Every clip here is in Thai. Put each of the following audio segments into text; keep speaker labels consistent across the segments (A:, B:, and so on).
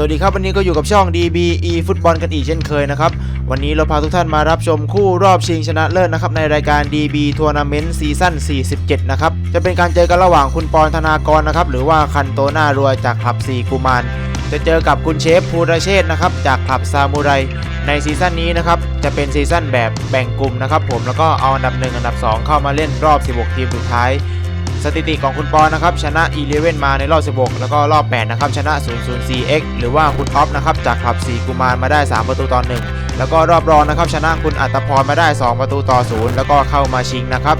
A: สวัสดีครับวันนี้ก็อยู่กับช่อง DBE ฟุตบอลกันอีกเช่นเคยนะครับ วันนี้เราพาทุกท่านมารับชมคู่รอบชิงชนะเลิศนะครับในรายการ DB ทัวร์นาเมนต์ซีซั่น 47 นะครับ จะเป็นการเจอกันระหว่างคุณปอนธนากรนะครับ หรือว่าคันโตหน้ารวยจากคลับ4กุมารจะเจอกับคุณเชฟภูรเชษนะครับ จากคลับซามูไร ในซีซั่นนี้นะครับ จะเป็นซีซั่นแบบแบ่งกลุ่มนะครับผมแล้วก็เอาอันดับ 1 อันดับ 2 เข้ามาเล่นรอบ 16 ทีมสุดท้าย สถิติของคุณปอนนะครับชนะ 11 มาในรอบ 16 แล้วก็รอบ 8 นะครับ ชนะ 004x หรือว่าคุณออฟนะครับจากคลับ 4 กุมารมาได้ 3 ประตูต่อ 1 แล้วก็รอบรองนะครับชนะคุณอัตพรมาได้ 2 ประตูต่อ 0 แล้วก็เข้ามาชิงนะครับ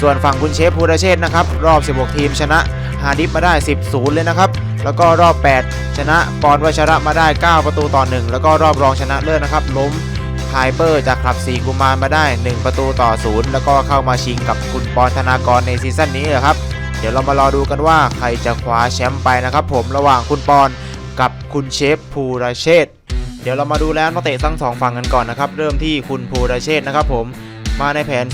A: ส่วนฝั่งคุณเชฟภูรเชษนะครับ รอบ 16 ทีมชนะฮาดิฟมาได้ 10 0 เลยนะครับ แล้วก็รอบ 8 ชนะปอนวัชระมาได้ 9 ประตูต่อ 1 แล้วก็รอบรองชนะเลิศนะครับล้ม ไฮเปอร์จากคลับ 4 กุมารมาได้ 1 ประตูต่อ0แล้วก็เข้ามาชิงกับคุณปอนธนากรในซีซั่นนี้แหละครับ เดี๋ยวเรามารอดูกันว่าใครจะคว้าแชมป์ไปนะครับผมระหว่างคุณปอนกับคุณเชฟภูราเชษเดี๋ยวเรามาดูแล้วนักเตะทั้งสองฝั่งกันก่อนนะครับเริ่มที่คุณภูราเชษนะครับผมมาในแผน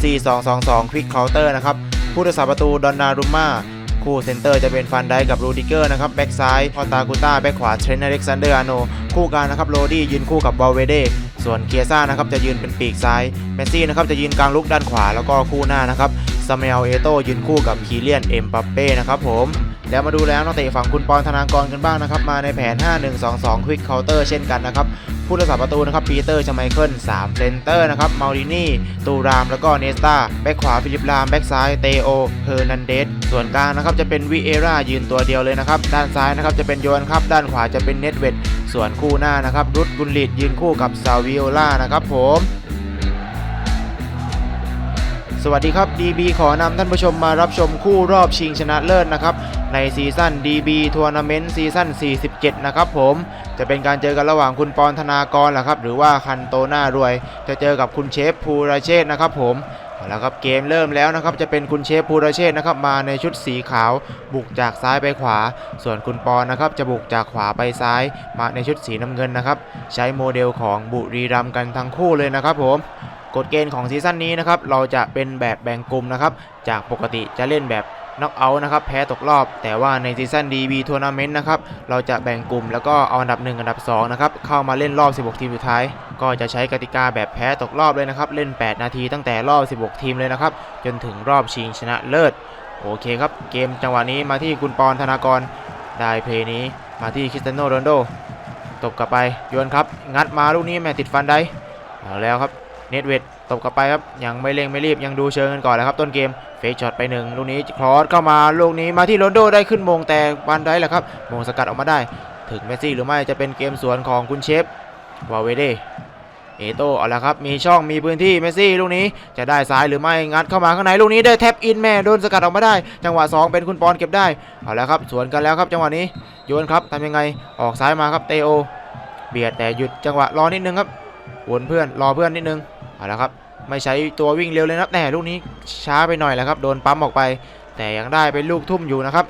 A: 4-2-2-2ควิกเคาน์เตอร์นะครับผู้รักษาประตูดอนนารุมมา คู่เซนเตอร์จะเป็นฟันได้กับรูดิเกอร์นะครับแบ็กซ้ายพอตากูต้าแบ็กขวาเทรนต์อเล็กซานเดอร์อาโนคู่กลางนะครับโรดี้ยืนคู่กับบอลเวเดส่วนเคียซ่านะครับจะยืนเป็นปีกซ้ายเมสซี่นะครับจะยืนกลางลุกด้านขวาแล้วก็คู่หน้านะครับซามูเอลเอโตยืนคู่กับคีเลียนเอ็มบัปเป้นะครับผมแล้วมาดูแล้วนักเตะฝั่งคุณปอนธนากรกันบ้างนะครับมาในแผน 5-1-2-2ควิกเคาน์เตอร์เช่นกันนะครับ ผู้รักษาประตูนะครับปีเตอร์ชไมเคิล3เซนเตอร์นะครับมารินี่ ตูราม แล้วก็เนสตาแบ็กขวาฟิลิปราม แบ็กซ้ายเตโอเฮอร์นันเดส ส่วนกลางนะครับจะเป็นวิเอรายืนตัวเดียวเลยนะครับ ด้านซ้ายนะครับจะเป็นโยนครับ ด้านขวาจะเป็นเนตเวดส่วนคู่หน้านะครับรุดกุลลิดยืนคู่กับซาวิโอล่านะครับผม สวัสดีครับ DB ขอนำท่านผู้ชมมารับชมคู่รอบชิงชนะเลิศนะครับ ในซีซั่น DB ทัวร์นาเมนต์ซีซั่น 47 นะครับผม จะเป็นการเจอกันระหว่างคุณปอนธนากรแหละครับ หรือว่าคันโตหน้ารวย จะเจอกับคุณเชฟภูราเชษฐ์นะครับผมเอาละครับเกมเริ่มแล้วนะครับจะเป็นคุณเชฟภูราเชษฐ์นะครับมาในชุดสีขาว บุกจากซ้ายไปขวา ส่วนคุณปอนนะครับจะบุกจากขวาไปซ้าย มาในชุดสีน้ำเงินนะครับ ใช้โมเดลของบุรีรัมกันทั้งคู่เลยนะครับผม กฎเกณฑ์ของซีซั่นนี้นะครับเราจะเป็นแบบแบ่งกลุ่มนะครับจากปกติจะเล่นแบบน็อกเอาท์นะครับแพ้ตกรอบ แต่ว่าในซีซั่น DB ทัวร์นาเมนต์นะครับเราจะแบ่งกลุ่มแล้วก็เอาอันดับ 1 อันดับ2นะครับเข้ามาเล่นรอบ 16 ทีมสุดท้าย ก็จะใช้กติกาแบบแพ้ตกรอบเลยนะครับเล่น 8 นาทีตั้งแต่รอบ 16 ทีมเลยนะครับจนถึงรอบชิงชนะเลิศโอเคครับเกมจังหวะนี้มาที่คุณปอนธนากรได้เพลย์นี้มาที่คริสเตยโนโรนโดตบกลับไปโยนครับ งัดมาลูกนี้แม่ติดฟันได้เอาแล้วครับ เนตเวดตบกลับไปครับ ยังไม่เร่งไม่รีบยังดูเชิงกันก่อนเลยครับ ต้นเกมเฟกช็อตไปหนึ่งลูกนี้คลอสเข้ามาลูกนี้มาที่โรนโดได้ขึ้นมงแต่บันไดแหละครับมงสกัดออกมาได้ ถึงเมสซี่หรือไม่จะเป็นเกมสวนของคุณเชฟวาเวเดเอโตเอาละครับมีช่องมีพื้นที่เมสซี่ลูกนี้จะได้ซ้ายหรือไม่งัดเข้ามาข้างในลูกนี้ได้แท็บอินแม่โดนสกัดออกมาได้ จังหวะ 2 เป็นคุณปอนเก็บได้เอาละครับสวนกันแล้วครับ จังหวะนี้โยนครับทำยังไงออกซ้ายมาครับเตโอ เบียดแต่หยุดจังหวะรอนิดนึงครับวนเพื่อนรอเพื่อนนิดนึง เอาละครับไม่ใช้ตัววิ่งเร็วเลยนะแต่ลูกนี้ช้าไปหน่อยแหละครับโดนปั๊มออกไป แต่ยังได้เป็นลูกทุ่มอยู่นะครับ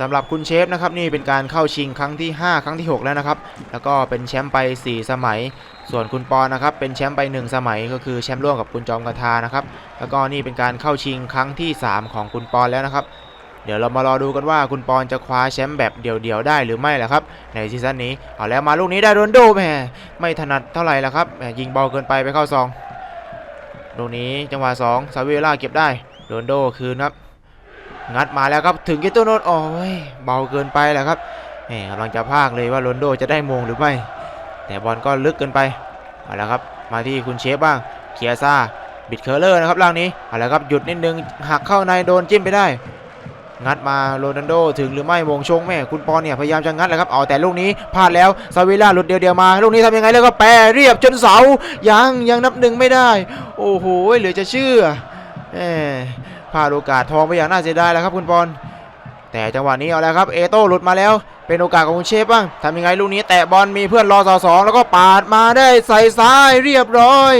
A: สำหรับคุณเชฟนะครับนี่เป็นการเข้าชิงครั้งที่ 5 ครั้งที่ 6 แล้วนะครับ แล้วก็เป็นแชมป์ไป 4 สมัย ส่วนคุณปอนะครับเป็นแชมป์ไป 1 สมัยก็คือแชมป์ร่วมกับคุณจอมกระทานะครับ แล้วก็นี่เป็นการเข้าชิงครั้งที่ 3 ของคุณปอนแล้วนะครับ เดี๋ยวเรามารอดูกันว่าคุณปอนจะคว้าแชมป์แบบเดี่ยวๆได้หรือไม่แหละครับ ในซีซั่นนี้เอาแล้วมาลูกนี้ได้โรนโดแหมไม่ถนัดเท่าไหร่ละครับแหมยิงเบาเกินไปไปเข้าซองลูกนี้จังหวะ2ซาเวล่าเก็บได้โรนโดคืนครับ งัดมาแล้วครับถึงเกตโตโนตโอ้ยเบาเกินไปแหละครับแหมกำลังจะพากเลยว่าโรนโดจะได้มงหรือไม่ แต่บอลก็ลึกเกินไปเอาละครับมาที่คุณเชฟบ้างเคียซ่าบิดเคอร์เลอร์นะครับล่างนี้เอาละครับหยุดนิดนึงหักเข้าในโดนจิ้มไปได้ งัดมาโรนัลโดถึงหรือไม่วงชงแม่คุณปอนเนี่ยพยายามจะงัดแหละครับเอาแต่ลูกนี้พลาดแล้วซาวิล่าหลุดเดียวๆมาลูกนี้ทำยังไงแล้วก็แปรเรียบจนเสายังยังนับหนึ่งไม่ได้ โอ้โหเหลือจะเชื่อแหมพลาดโอกาสทองไปอย่างน่าเสียดายแล้วครับคุณปอนแต่จังหวะนี้เอาแล้วครับเอโต้หลุดมาแล้วเป็นโอกาสของคุณเชฟบ้างทำยังไงลูกนี้แตะบอลมีเพื่อนรอต่อสองแล้วก็ปาดมาได้ใส่ซ้ายเรียบร้อย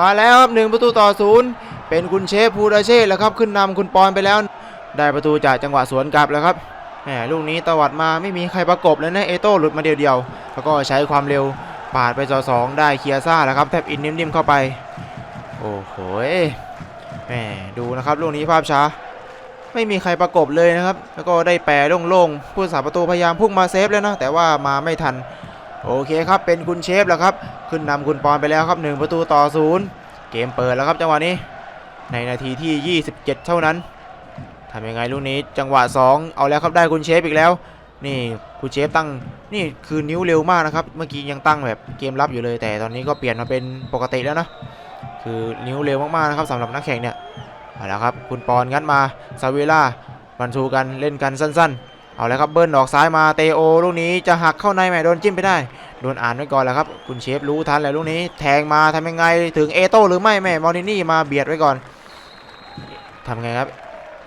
A: มาแล้วครับหนึ่งประตูต่อศูนย์เป็นคุณเชฟพูดาเช่แล้วครับขึ้นนำคุณปอนไปแล้ว ได้ประตูจากจังหวะสวนกลับแล้วครับแหมลูกนี้ตวัดมาไม่มีใครประกบเลยนะเอโต้หลุดมาเดียวๆแล้วก็ใช้ความเร็วปาดไปต่อสองได้เคียซ่าแล้วครับแทบอินนิ่มๆเข้าไป โอ้โหแหมดูนะครับลูกนี้ภาพช้า ไม่มีใครประกบเลยนะครับ แล้วก็ได้แปรโล่งๆผู้สาประตูพยายามพุ่งมาเซฟแล้วนะแต่ว่ามาไม่ทัน โอเคครับเป็นคุณเชฟแล้วครับ ขึ้นนำคุณปอนไปแล้วครับ 1 ประตูต่อศูนย์เกมเปิดแล้วครับจังหวะนี้ ในนาทีที่ 27 เท่านั้น ทำยังไงลูกนี้จังหวะ 2 เอาแล้วครับได้คุณเชฟอีกแล้ว นี่คุณเชฟตั้งนี่คือนิ้วเร็วมากนะครับ เมื่อกี้ยังตั้งแบบเกมรับอยู่เลย แต่ตอนนี้ก็เปลี่ยนมาเป็นปกติแล้วนะคือนิ้วเร็วมากๆนะครับสำหรับนักแข่งเนี่ยเอาแล้วครับคุณปอนงัดมาซาเวล่าบันทูกันเล่นกันสั้น ๆ เอาแล้วครับเบิ้ลออกซ้ายมาเตโอลูกนี้จะหักเข้าในแหมโดนจิ้มไปได้โดนอ่านไว้ก่อนแล้วครับคุณเชฟรู้ทันแล้วลูกนี้ แทงมาทำยังไงถึงเอโต้หรือไม่แม่มอรินี่มาเบียดไว้ก่อนทำไงครับ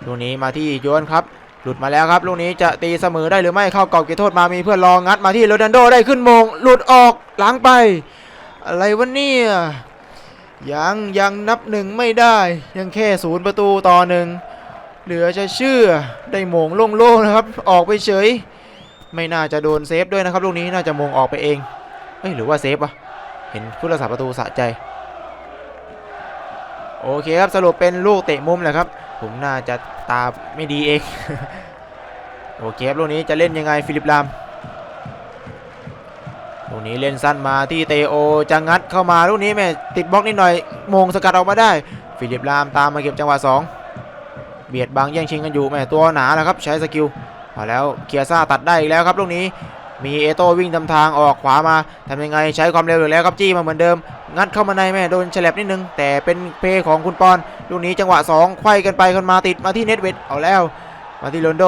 A: ลูกนี้มาที่โยนครับ หลุดมาแล้วครับ ลูกนี้จะตีเสมอได้หรือไม่เข้ากรอบเขตโทษมามีเพื่อนรองงัดมาที่โรนัลโดได้ขึ้นมง หลุดออกหลังไป อะไรวะเนี่ย ยังยังนับหนึ่งไม่ได้ ยังแค่ศูนย์ประตูต่อหนึ่งเหลือจะเชื่อได้มงโล่งๆนะครับ ออกไปเฉย ไม่น่าจะโดนเซฟด้วยนะครับ ลูกนี้น่าจะมงออกไปเองเอ้ยหรือว่าเซฟวะเห็นผู้รักษาประตูสะใจ โอเคครับสรุปเป็นลูกเตะมุมแหละครับ ผมน่าจะตาไม่ดีเอง โอเคครับลูกนี้จะเล่นยังไงฟิลิปลามลูกนี้เล่นสั้นมาที่เตโอจะงัดเข้ามาลูกนี้แม่ติดบล็อกนิดหน่อยมงสกัดออกมาได้ ฟิลิปลามตามมาเก็บจังหวะสองเบียดบังแย่งชิงกันอยู่แม่ตัวหนาแล้วครับใช้สกิลเอแล้วเคียซ่าตัดได้อีกแล้วครับลูกนี้มีเอโต้วิ่งทำทางออกขวามาทำยังไงใช้ความเร็วอีกแล้วครับจี้มาเหมือนเดิม งัดเข้ามาในแม่โดนฉลับนิดนึง แต่เป็นเพย์ของคุณปอนลูกนี้จังหวะ2ไขว้กันไปกันมาติดมาที่เน็ตเวทเอาแล้ว มาที่โรนโด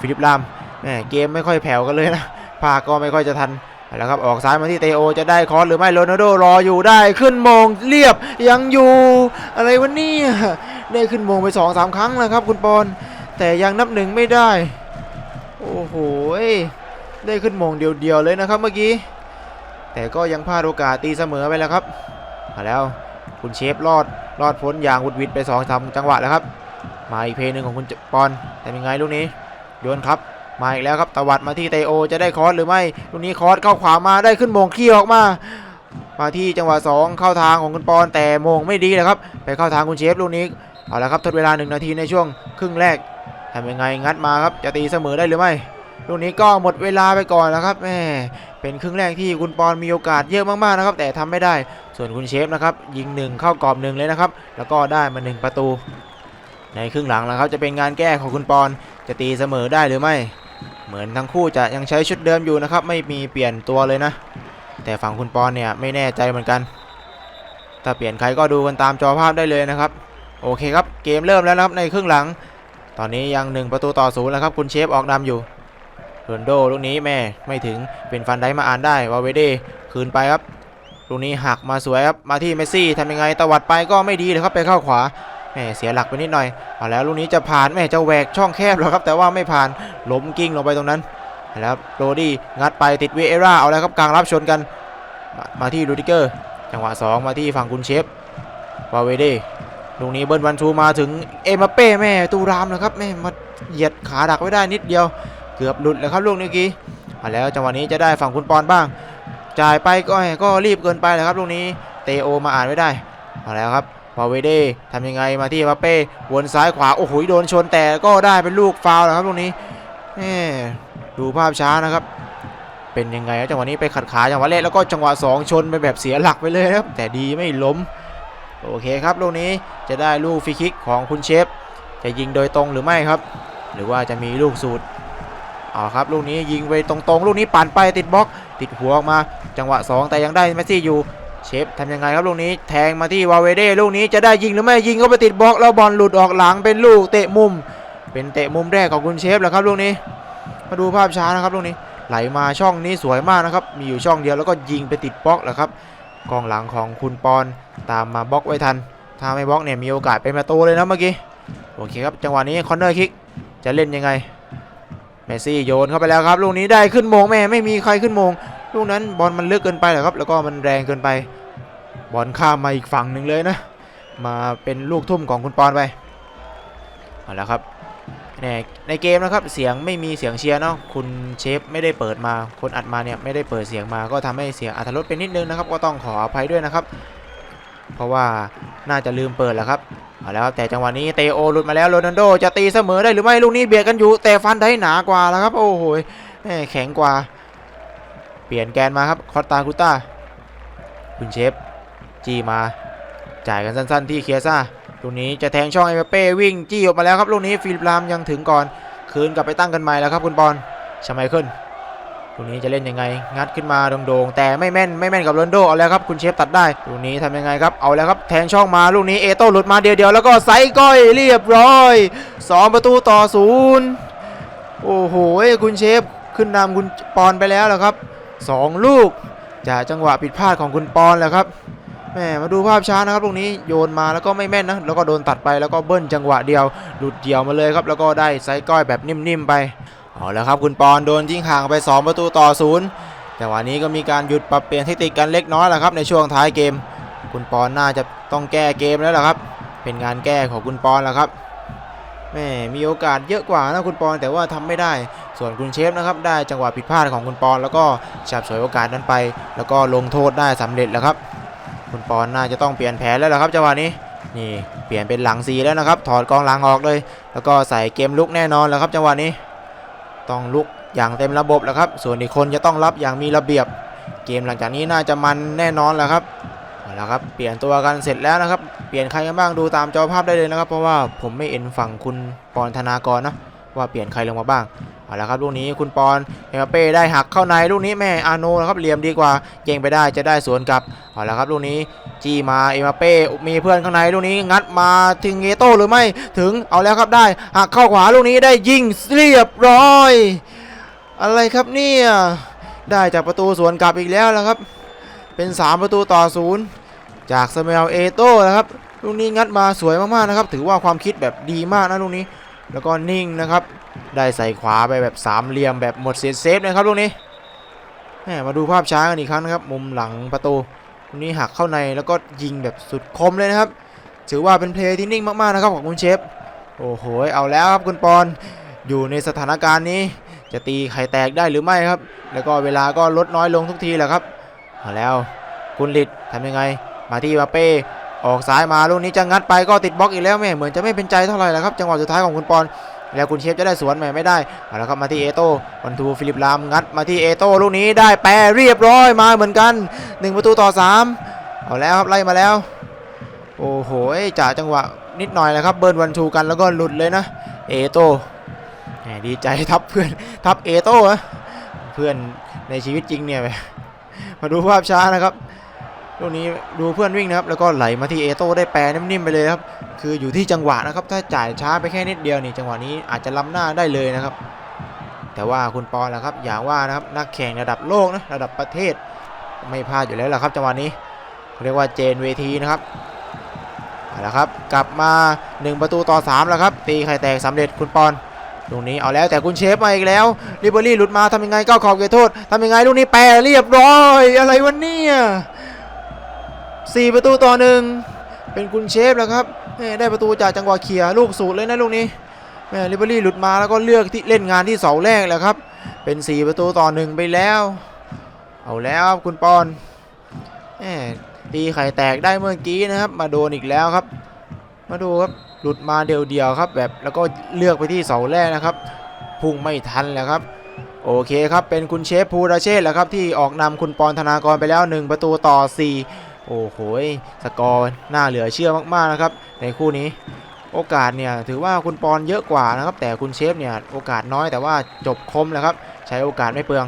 A: ฟิลิปลามแม่เกมไม่ค่อยแผ่วกันเลยนะภาก็ไม่ค่อยจะทันแล้วครับออกซ้ายมาที่เตโอจะได้คอร์สหรือไม่โรนัลโดรออยู่ได้ขึ้นมงเรียบยังอยู่ อะไรวะเนี่ยได้ขึ้นมงไปสองสามครั้งแล้วครับ คุณปอนแต่ยังนับหนึ่งไม่ได้ โอ้โหได้ขึ้นมงเดียวๆเลยนะครับเมื่อกี้ แต่ก็ยังพลาดโอกาสตีเสมอไปแล้วครับมาแล้วคุณเชฟรอดรอดพ้นอย่างวุดวิดไปสองทำจังหวะแล้วครับ มาอีกเพลงหนึ่งของคุณปอนแต่ยังไงลูกนี้โยนครับมาอีกแล้วครับตวัดมาที่เตโอจะได้คอร์สหรือไม่ลูกนี้คอร์สเข้าขวามาได้ขึ้นมงขี้ออกมา มาที่จังหวะ 2 เข้าทางของคุณปอนแต่มงไม่ดีเลยครับ ไปเข้าทางคุณเชฟลูกนี้เอาละครับทดเวลา 1 นาทีในช่วงครึ่งแรกทำยังไงงัดมาครับจะตีเสมอได้หรือไม่ ลูกนี้ก็หมดเวลาไปก่อนแล้วครับแม่เป็นครึ่งแรกที่คุณปอนมีโอกาสเยอะมากๆนะครับ แต่ทำไม่ได้ส่วนคุณเชฟนะครับ ยิงหนึ่งเข้ากรอบหนึ่งเลยนะครับ แล้วก็ได้มาหนึ่งประตู ในครึ่งหลังแล้วครับจะเป็นงานแก้ของคุณปอนจะตีเสมอได้หรือไม่ เหมือนทั้งคู่จะยังใช้ชุดเดิมอยู่นะครับ ไม่มีเปลี่ยนตัวเลยนะ แต่ฝั่งคุณปอนเนี่ยไม่แน่ใจเหมือนกัน ถ้าเปลี่ยนใครก็ดูกันตามจอภาพได้เลยนะครับ โอเคครับเกมเริ่มแล้วนะครับในครึ่งหลัง ตอนนี้ยัง 1 ประตูต่อศูนย์แล้วครับคุณเชฟออกนำอยู่ โรนโดลูกนี้แม่ไม่ถึงเป็นฟันได้มาอ่านได้วาเวเดคืนไปครับลูกนี้หักมาสวยครับมาที่เมสซี่ทำยังไงตวัดไปก็ไม่ดีเลยครับไปเข้าขวาแม่เสียหลักไปนิดหน่อยเอาแล้วลูกนี้จะผ่านแม่จะแหวกช่องแคบแล้วครับแต่ว่าไม่ผ่านล้มกิ้งลงไปตรงนั้นแล้วโรดี้งัดไปติดเวเอร่าเอาแล้วครับกลางรับชนกันมามาที่รูดิเกอร์ จังหวะ 2 มาที่ฝั่งคุณเชฟวาเวเดลูกนี้เบิ้ลวันชูมาถึงเอมบัปเป้แม่ตูรามนะครับแม่มาเหยียดขาดักไว้ได้นิดเดียว เกือบหลุดแล้วครับลูกนี้กี้เอาแล้วจังหวะนี้จะได้ฝั่งคุณปอนบ้าง จ่ายไปก็ก็รีบเกินไปเลยครับลูกนี้เตโอมาอ่านไว้ได้เอาแล้วครับวาเวเดทำยังไงมาที่มบัปเป้วนซ้ายขวาโอ้โหโดนชนแต่ก็ได้เป็นลูกฟาวแล้วครับลูกนี้แม่ดูภาพช้านะครับ เป็นยังไงครับจังหวะนี้ไปขัดขาจังหวะแรกแล้วก็จังหวะ 2 ชนไปแบบเสียหลักไปเลยครับ แต่ดีไม่ล้ม โอเคครับลูกนี้จะได้ลูกฟรีคิกของคุณเชฟ จะยิงโดยตรงหรือไม่ครับ หรือว่าจะมีลูกสูตร เอาครับลูกนี้ยิงไปตรงๆ ลูกนี้ปั่นไปติดบล็อกติดหัวออกมาจังหวะ 2 แต่ยังได้เมสซี่อยู่เชฟทำยังไงครับลูกนี้แทงมาที่วาเวเด้ลูกนี้จะได้ยิงหรือไม่ยิงก็ไปติดบล็อกแล้วบอลหลุดออกหลังเป็นลูกเตะมุม เป็นเตะมุมแรกของคุณเชฟแหละครับลูกนี้ มาดูภาพช้านะครับลูกนี้ไหลมาช่องนี้สวยมากนะครับมีอยู่ช่องเดียวแล้วก็ยิงไปติดบล็อกแหละครับกองหลังของคุณปอนตามมาบล็อกไว้ทัน ถ้าไม่บล็อกเนี่ยมีโอกาสเป็นประตูเลยนะเมื่อกี้โอเคครับจังหวะนี้คอนเนอร์คิกจะเล่นยังไง เมซี่โยนเข้าไปแล้วครับลูกนี้ได้ขึ้นมงแม่ไม่มีใครขึ้นมงลูกนั้นบอลมันลึกเกินไปเหรอครับ แล้วก็มันแรงเกินไป บอลข้ามมาอีกฝั่งหนึ่งเลยนะ มาเป็นลูกทุ่มของคุณปอนไปเอาละครับในในเกมนะครับเสียงไม่มีเสียงเชียร์เนาะคุณเชฟไม่ได้เปิดมา คนอัดมาเนี่ยไม่ได้เปิดเสียงมา ก็ทำให้เสียงอัตลดเป็นนิดนึงนะครับ ก็ต้องขออภัยด้วยนะครับ เพราะว่าน่าจะลืมเปิดแหละครับ เอาแล้วครับแต่จังหวะนี้เตโอหลุดมาแล้วโรนัลโดจะตีเสมอได้หรือไม่ลูกนี้เบียดกันอยู่แต่ฟันได้หนากว่าแล้วครับโอ้โหแข็งกว่า เปลี่ยนแกนมาครับคอตตาคุต้าคุณเชฟจี้มา จ่ายกันสั้นๆที่เคียซ่าลูกนี้จะแทงช่องเอเปเป้วิ่งจี้ออกมาแล้วครับลูกนี้ฟิลิปลามยังถึงก่อน คืนกลับไปตั้งกันใหม่แล้วครับคุณบอลชไมเคิล ลูกนี้จะเล่นยังไง งัดขึ้นมาโด่งๆ แต่ไม่แม่นไม่แม่นกับโรนโดเอาแล้วครับคุณเชฟตัดได้ลูกนี้ทำยังไงครับเอาแล้วครับแทงช่องมาลูกนี้เอโต้หลุดมาเดียวๆแล้วก็ไซส์ก้อยเรียบร้อยสองประตูต่อศูนย์โอ้โหคุณเชฟขึ้นนำคุณปอนไปแล้วแล้วครับสองลูกจากจังหวะผิดพลาดของคุณปอนแหล้วครับแหมมาดูภาพช้านะครับลูกนี้โยนมาแล้วก็ไม่แม่นนะแล้วก็โดนตัดไปแล้วก็เบิ้ลจังหวะเดียวหลุดเดี่ยวมาเลยครับ แล้วก็ได้ไซส์ก้อยแบบนิ่มๆไป เอาแล้วครับคุณปอนโดนยิงห่างไป 2 ประตูต่อศูนย์จังหวะนี้ก็มีการหยุดปรับเปลี่ยนเทคนิคกันเล็กน้อยแหละครับในช่วงท้ายเกม คุณปอนน่าจะต้องแก้เกมแล้วล่ะครับ เป็นงานแก้ของคุณปอนแล้วครับแม่มีโอกาสเยอะกว่านะคุณปอนแต่ว่าทำไม่ได้ ส่วนคุณเชฟนะครับ ได้จังหวะผิดพลาดของคุณปอนแล้วก็ฉับฉวยโอกาสนั้นไป แล้วก็ลงโทษได้สำเร็จแล้วครับ คุณปอนน่าจะต้องเปลี่ยนแผนแล้วล่ะครับจังหวะนี้นี่เปลี่ยนเป็นหลังสีแล้วนะครับ ถอดกองหลังออกเลย แล้วก็ใส่เกมลุกแน่นอนแล้วครับจังหวะนี้ ต้องลุกอย่างเต็มระบบแล้วครับ ส่วนอีกคนจะต้องรับอย่างมีระเบียบ เกมหลังจากนี้น่าจะมันแน่นอนแล้วครับเอาละครับ เปลี่ยนตัวกันเสร็จแล้วนะครับ เปลี่ยนใครกันบ้างดูตามจอภาพได้เลยนะครับ เพราะว่าผมไม่เอ็นฝั่งคุณปอนธนากรนะ ว่าเปลี่ยนใครลงมาบ้างเอาละครับลูกนี้คุณปอนเอ็มเป้ได้หักเข้าในลูกนี้แม่อาโนนะครับเหลี่ยมดีกว่าเก่งไปได้จะได้สวนกลับเอาละครับลูกนี้จี้มาเอ็มเป้มีเพื่อนข้างในลูกนี้งัดมาถึงเอโต้หรือไม่ถึงเอาแล้วครับได้หักเข้าขวาลูกนี้ได้ยิงเรียบร้อย อะไรครับเนี่ยได้จากประตูสวนกลับอีกแล้วแล้วครับ เป็น 3 ประตูต่อศูนย์จากสเมลเอโต้นะครับลูกนี้งัดมาสวยมากๆนะครับ ถือว่าความคิดแบบดีมากนะลูกนี้ แล้วก็นิ่งนะครับ ได้ใส่ขวาไปแบบสามเหลี่ยมแบบหมดเสียเซฟนะครับลูกนี้แมมาดูภาพช้ากันอีกครั้งนะครับ มุมหลังประตูลูกนี้หักเข้าในแล้วก็ยิงแบบสุดคมเลยนะครับ ถือว่าเป็นเพลย์ที่นิ่งมากๆนะครับของคุณเชฟ โอ้โห เอาแล้วครับคุณปอน อยู่ในสถานการณ์นี้ จะตีไข่แตกได้หรือไม่ครับ แล้วก็เวลาก็ลดน้อยลงทุกทีแหละครับ เอาแล้ว คุณลิดทำยังไง มาที่มาเป้ ออกซ้ายมาลูกนี้จะงัดไปก็ติดบล็อกอีกแล้วแม่เหมือนจะไม่เป็นใจเท่าไหร่แล้วครับจังหวะสุดท้ายของคุณปอนแล้วคุณเชฟจะได้สวนไหมไม่ได้เอาละครับมาที่เอโต้วันทูฟิลิปลามงัดมาที่เอโต้ลูกนี้ได้แปรเรียบร้อยมาเหมือนกัน 1 ประตูต่อ 3 เอาแล้วครับไล่มาแล้ว โอ้โหจ่าจังหวะนิดหน่อยนะครับเบิร์นวันทูกันแล้วก็หลุดเลยนะเอโต้ดีใจทับเพื่อนทับเอโต้เพื่อนในชีวิตจริงเนี่ยมาดูภาพช้านะครับ ลูกนี้ดูเพื่อนวิ่งนะครับแล้วก็ไหลมาที่เอโต้ได้แปรนิ่มๆไปเลยครับคืออยู่ที่จังหวะนะครับ ถ้าจ่ายช้าไปแค่นิดเดียวนี่จังหวะนี้อาจจะล้ำหน้าได้เลยนะครับ แต่ว่าคุณปอนล่ะครับอย่างว่านะครับนักแข่งระดับโลกนะระดับประเทศไม่พลาดอยู่แล้วล่ะครับจังหวะนี้เรียกว่าเจนเวทีนะครับเอาละครับกลับมา 1 ประตูต่อ3แล้วครับตีไข่แตกสำเร็จคุณปอนตรงนี้เอาแล้วแต่คุณเชฟมาอีกแล้วริเบอรี่หลุดมาทำยังไงก้าวขอบเขตโทษทำยังไงลูกนี้แปรเรียบร้อยอะไรวะเนี่ย สี่ประตูต่อหนึ่งเป็นคุณเชฟแล้วครับได้ประตูจากจังหวะเขี่ยลูกสูตรเลยนะลูกนี้แม่ลิเบอรี่หลุดมาแล้วก็เลือกที่เล่นงานที่เสาแรกแหละครับ เป็น 4 ประตูต่อหนึ่งไปแล้ว เอาแล้วครับคุณปอนแม่ตีไข่แตกได้เมื่อกี้นะครับ มาโดนอีกแล้วครับ มาดูครับหลุดมาเดียวๆครับ แบบแล้วก็เลือกไปที่เสาแรกนะครับพุ่งไม่ทันแล้วครับ โอเคครับเป็นคุณเชฟภูราเชษแหละครับที่ออกนำคุณปอนธนากรไปแล้ว 1 ประตูต่อ 4 โอ้โหสกอร์น่าเหลือเชื่อมากๆนะครับ ในคู่นี้ โอกาสเนี่ยถือว่าคุณปอนเยอะกว่านะครับ แต่คุณเชฟเนี่ยโอกาสน้อยแต่ว่าจบคมแล้วครับ ใช้โอกาสไม่เปลือง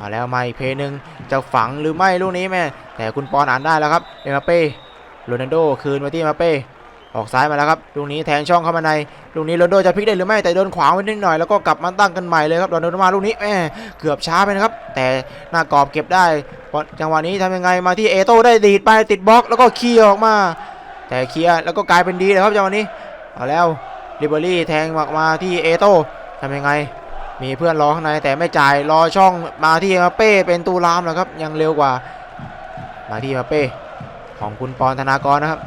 A: มาแล้วไม่เพย์หนึ่งจะฝังหรือไม่ลูกนี้แม่แต่คุณปอนอ่านได้แล้วครับเอ็มเป้โรนัลโดคืนมาที่เอ็มาเป้ ออกซ้ายมาแล้วครับลูกนี้แทงช่องเข้ามาในลูกนี้โรนโดจะพลิกได้หรือไม่แต่โดนขวางไว้นิดหน่อยแล้วก็กลับมาตั้งกันใหม่เลยครับโรนัลโดมาลูกนี้แหมเกือบช้าไปนะครับ แต่หน้ากรอบเก็บได้จังหวะนี้ทำยังไงมาที่เอโต้ได้ดีดไปติดบล็อกแล้วก็เคลียร์ออกมา แต่เคลียร์แล้วก็กลายเป็นดีเลยครับจังหวะนี้เอาแล้วริเบอรี่แทงมามาที่เอโต้ทำยังไง มีเพื่อนรอข้างในแต่ไม่จ่ายรอช่องมาที่มบัปเป้เป็นตูรามแล้วครับยังเร็วกว่า มาที่มบัปเป้ของคุณปอนธนากรนะครับ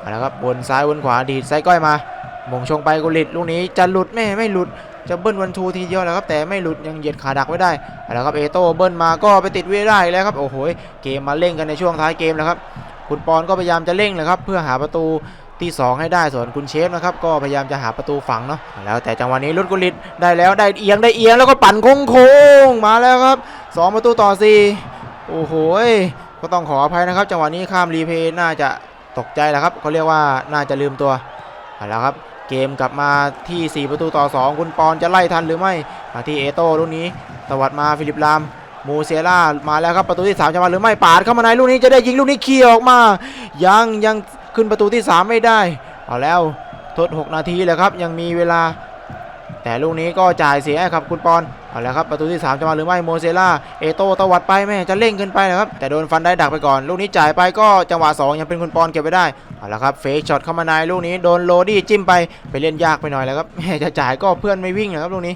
A: เอาละครับบนซ้ายบนขวาดีดไซก้อยมามงชงไปกุลิตลูกนี้จะหลุดแม่ไม่หลุดจะเบิ้ลวันทูทีเดียวแล้วครับแต่ไม่หลุดยังเหยียดขาดักไว้ได้เอาละครับเอโต้เบิ้ลมาก็ไปติดเวได้แล้วครับโอ้โหเกมมาเร่งกันในช่วงท้ายเกมแล้วครับคุณปอนก็พยายามจะเร่งเลยครับเพื่อหาประตูที่ 2 ให้ได้ส่วนคุณเชฟนะครับก็พยายามจะหาประตูฝังเนาะแล้วแต่จังหวะนี้ลุดกุลิตได้แล้วได้เอียงได้เอียงแล้วก็ปั่นโค้งๆมาแล้วครับสองประตูต่อสี่โอ้โหยก็ต้องขออภัยนะครับ จังหวะนี้ข้ามรีเพย์น่าจะ ตกใจแล้วครับเขาเรียกว่าน่าจะลืมตัวเอาแล้วครับเกมกลับมาที่ 4 ประตูต่อ 2 คุณปอนจะไล่ทันหรือไม่มาที่เอโต้ลูกนี้ตวัดมาฟิลิปลามมูเซล่ามาแล้วครับประตูที่3จะมาหรือไม่ปาดเข้ามาในลูกนี้จะได้ยิงลูกนี้เขี่ยออกมา ยังยังขึ้นประตูที่ 3 ไม่ได้ เอาแล้วทด 6 นาทีแล้วครับยังมีเวลา แต่ลูกนี้ก็จ่ายเสียครับคุณปอนเอาแล้วครับประตูที่ 3 จะมาหรือไม่โมเซล่าเอโต้ตวัดไปแม่จะเร่งเกินไปนะครับแต่โดนฟันได้ดักไปก่อน ลูกนี้จ่ายไปก็จังหวะสองยังเป็นคุณปอนเก็บไปได้เอาละครับเฟกช็อตเข้ามาในลูกนี้โดนโรดี้จิ้มไปไปเล่นยากไปหน่อยแล้วครับแม่จะจ่ายก็เพื่อนไม่วิ่งนะครับลูกนี้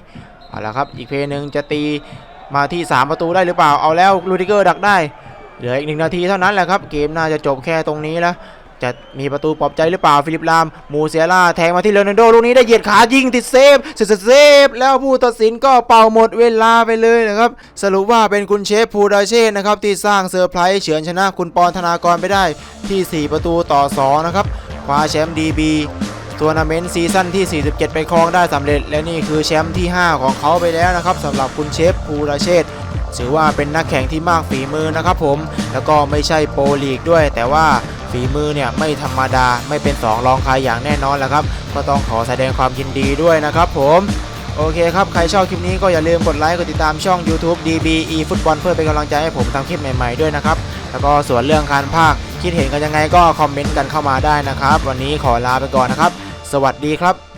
A: เอาละครับอีกเพย์หนึ่งจะตีมาที่ 3 ประตูได้หรือเปล่าเอาแล้วลูดิเกอร์ดักได้เหลืออีกหนึ่งนาทีเท่านั้นแหละครับเกมน่าจะจบแค่ตรงนี้แล้ว จะมีประตูปลอบใจหรือเปล่าฟิลิปลามมูเซียล่าแทงมาที่เลโอนโดลูกนี้ได้เหยียดขายิงติดเซฟเซฟเซฟแล้วผู้ตัดสินก็เป่าหมดเวลาไปเลยนะครับ สรุปว่าเป็นคุณเชฟพูดาเช่นะครับที่สร้างเซอร์ไพรส์เฉือนชนะคุณปอนธนากรไปได้ที่ 4 ประตูต่อ 2 นะครับคว้าแชมป์ดีบีทัวร์นาเมนต์ซีซั่นที่ 47 ไปครองได้สำเร็จ และนี่คือแชมป์ที่ 5 ของเขาไปแล้วนะครับสำหรับคุณเชฟพูดาเช่ถือว่าเป็นนักแข่งที่มากฝีมือนะครับผม แล้วก็ไม่ใช่โปรลีกด้วย แต่ว่า ฝีมือเนี่ยไม่ธรรมดาไม่เป็นสองรองใครอย่างแน่นอนแล้วครับ ก็ต้องขอแสดงความยินดีด้วยนะครับผมโอเคครับ ใครชอบคลิปนี้ก็อย่าลืมกดไลค์กดติดตามช่อง YouTube DBE ฟุตบอลเพื่อเป็นกำลังใจให้ผมทำคลิปใหม่ๆด้วยนะครับ แล้วก็ส่วนเรื่องการภาคคิดเห็นกันยังไงก็คอมเมนต์กันเข้ามาได้นะครับ วันนี้ขอลาไปก่อนนะครับ สวัสดีครับ